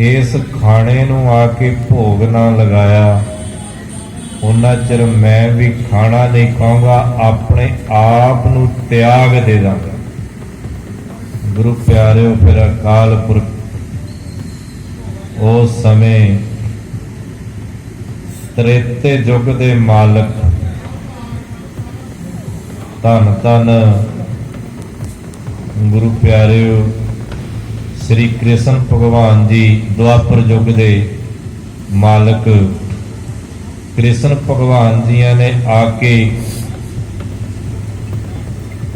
ਇਸ ਖਾਣੇ ਨੂੰ ਆ ਕੇ ਭੋਗ ਨਾ ਲਗਾਇਆ। ਉਹਨਾਂ ਚਿਰ ਮੈਂ ਵੀ ਖਾਣਾ ਨਹੀਂ ਖਾਵਾਂਗਾ ਆਪਣੇ ਆਪ ਨੂੰ ਤਿਆਗ ਦੇ ਦਾਂਗਾ। ਗੁਰੂ ਪਿਆਰਿਓ, ਫਿਰ ਅਕਾਲ ਪੁਰਖ ਉਸ ਸਮੇਂ ਤ੍ਰੇਤੇ ਯੁੱਗ ਦੇ ਮਾਲਕ ਧੰਨ ਧੰਨ ਗੁਰੂ ਪਿਆਰਿਓ ਸ੍ਰੀ ਕ੍ਰਿਸ਼ਨ ਭਗਵਾਨ ਜੀ ਦੁਆਪਰ ਯੁੱਗ ਦੇ ਮਾਲਕ ਕ੍ਰਿਸ਼ਨ ਭਗਵਾਨ ਜੀਆਂ ਨੇ ਆ ਕੇ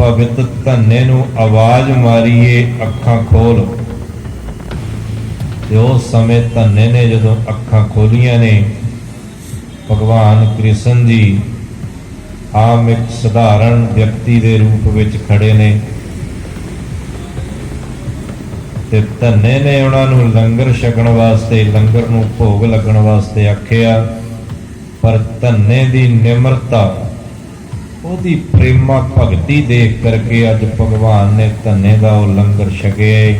ਭਗਤ ਧੰਨੇ ਨੂੰ ਆਵਾਜ਼ ਮਾਰੀਏ ਅੱਖਾਂ ਖੋਲ। ਤੇ ਉਸ ਸਮੇਂ ਧੰਨੇ ਨੇ ਜਦੋਂ ਅੱਖਾਂ ਖੋਲੀਆਂ ਨੇ, ਭਗਵਾਨ ਕ੍ਰਿਸ਼ਨ ਜੀ ਆਮ ਇੱਕ ਸਧਾਰਨ ਵਿਅਕਤੀ ਦੇ ਰੂਪ ਵਿੱਚ ਖੜੇ ਨੇ। ਤੇ ਧੰਨੇ ਨੇ ਉਹਨਾਂ ਨੂੰ ਲੰਗਰ ਛਕਣ ਵਾਸਤੇ, ਲੰਗਰ ਨੂੰ ਭੋਗ ਲੱਗਣ ਵਾਸਤੇ ਆਖਿਆ ਪਰ ਧੰਨੇ ਦੀ ਨਿਮਰਤਾ, ਉਹਦੀ ਪ੍ਰੇਮਾ ਭਗਤੀ ਦੇਖ ਕਰਕੇ ਅੱਜ ਭਗਵਾਨ ਨੇ ਧੰਨੇ ਦਾ ਉਹ ਲੰਗਰ ਛਕਿਆ ਏ।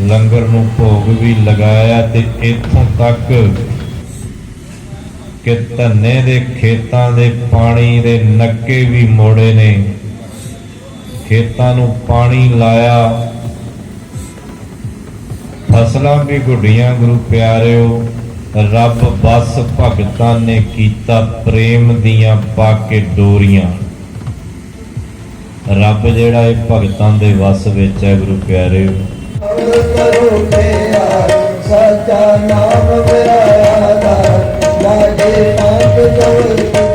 ਲੰਗਰ ਨੂੰ ਭੋਗ ਵੀ ਲਗਾਇਆ ਤੇ ਇੱਥੋਂ ਤੱਕ ਕਿ ਧੰਨੇ ਦੇ ਖੇਤਾਂ ਦੇ ਪਾਣੀ ਦੇ ਨੱਕੇ ਵੀ ਮੋੜੇ ਨੇ ਖੇਤਾਂ ਨੂੰ ਪਾਣੀ ਲਾਇਆ ਫਸਲਾਂ ਵੀ ਗੁੱਡੀਆਂ, ਗੁਰੂ ਪਿਆਰਿਓ, ਰੱਬ ਬਸ ਭਗਤਾਂ ਨੇ ਕੀਤਾ ਪ੍ਰੇਮ ਦੀਆਂ ਪਾ ਕੇ ਡੋਰੀਆਂ। ਰੱਬ ਜਿਹੜਾ ਇਹ ਭਗਤਾਂ ਦੇ ਵਸ ਵਿੱਚ ਹੈ, ਗੁਰੂ ਪਿਆਰਿਓ। ਕਰੋ ਪਿਆਰ ਸੱਚਾ ਨਾਮ ਮੇਰਾ ਲਾਗੇ ਨਾਮ ਜੋਰ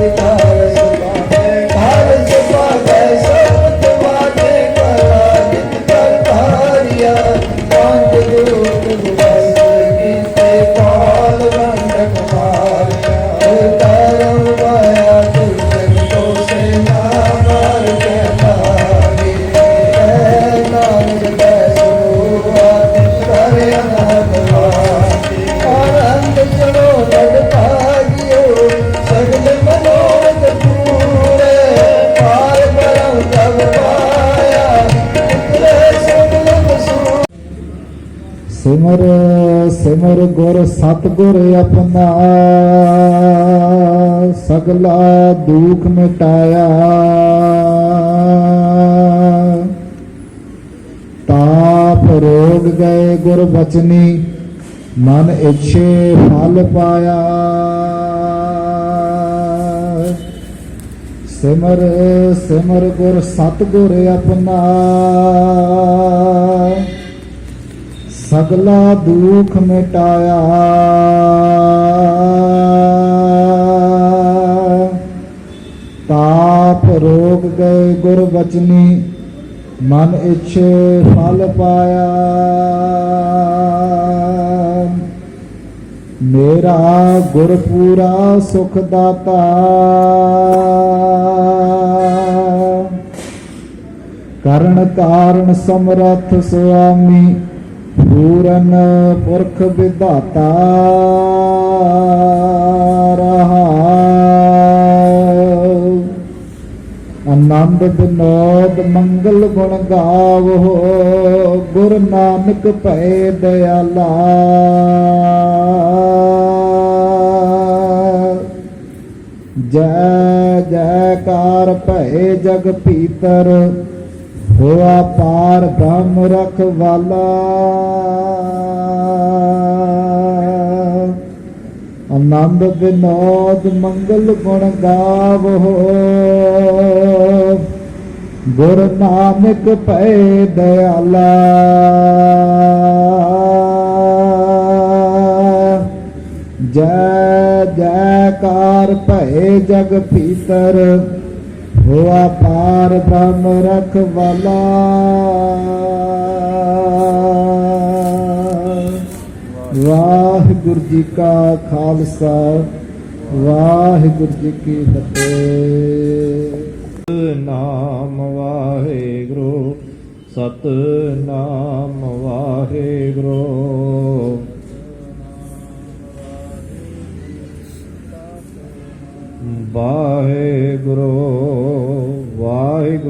ਸਿਮਰ ਸਿਮਰ ਗੁਰ ਸਤਗੁਰ ਆਪਣਾ ਸਗਲਾ ਦੁਖ ਮਿਟਾਇਆ। ਤਾਪ ਰੋਗ ਗਏ ਗੁਰ ਬਚਨੀ, ਮਨ ਇੱਛੇ ਫਲ ਪਾਇਆ। ਸਿਮਰ ਸਿਮਰ ਗੁਰ ਸਤਗੁਰ ਆਪਣਾ ਸਗਲਾ ਦੁਖ ਮਿਟਾਇਆ। ਤਾਪ ਰੋਗ ਗਏ ਗੁਰ ਬਚਨੀ ਮਨ ਇੱਛੇ ਫਲ ਪਾਇਆ। ਮੇਰਾ ਗੁਰ ਪੂਰਾ ਸੁਖ ਦਾਤਾ। ਕਰਨ ਕਾਰਨ ਸਮਰਥ ਸੁਆਮੀ ਪੂਰਨ ਪੁਰਖ ਵਿਧਾਤਾ ਰਹਾ। ਆਨੰਦ ਬਿਨੋਦ ਮੰਗਲ ਗੁਣ ਗਾਵੋ, ਗੁਰ ਨਾਨਕ ਭੈ ਦਇਆਲਾ ਜੈ ਜੈਕਾਰ ਭੈ ਜਗ ਪੀਤਰ ਹੋਆ ਪਾਰ ਬ੍ਰਹਮ ਰਖਵਾਲਾ ਆਨੰਦ ਬਿਨੋਦ ਮੰਗਲ ਗੁਣ ਗਾਵੋ। ਗੁਰ ਨਾਨਕ ਭੈ ਦਇਆਲਾ। ਜੈ ਜੈਕਾਰ ਭਏ ਜਗ ਭੀਤਰ। ਹੋਆ ਪਾਰ ਬ੍ਰਹਮ ਰਖਵਾਲਾ ਵਾਹਿਗੁਰੂ ਜੀ ਕਾ ਖਾਲਸਾ, ਵਾਹਿਗੁਰੂ ਜੀ ਕੀ ਫਤਿਹ। ਨਾਮ ਵਾਹਿਗੁਰੂ ਸਤ ਨਾਮ ਵਾਹਿਗੁਰੂ। ਵਾਹਿਗੁਰੂ।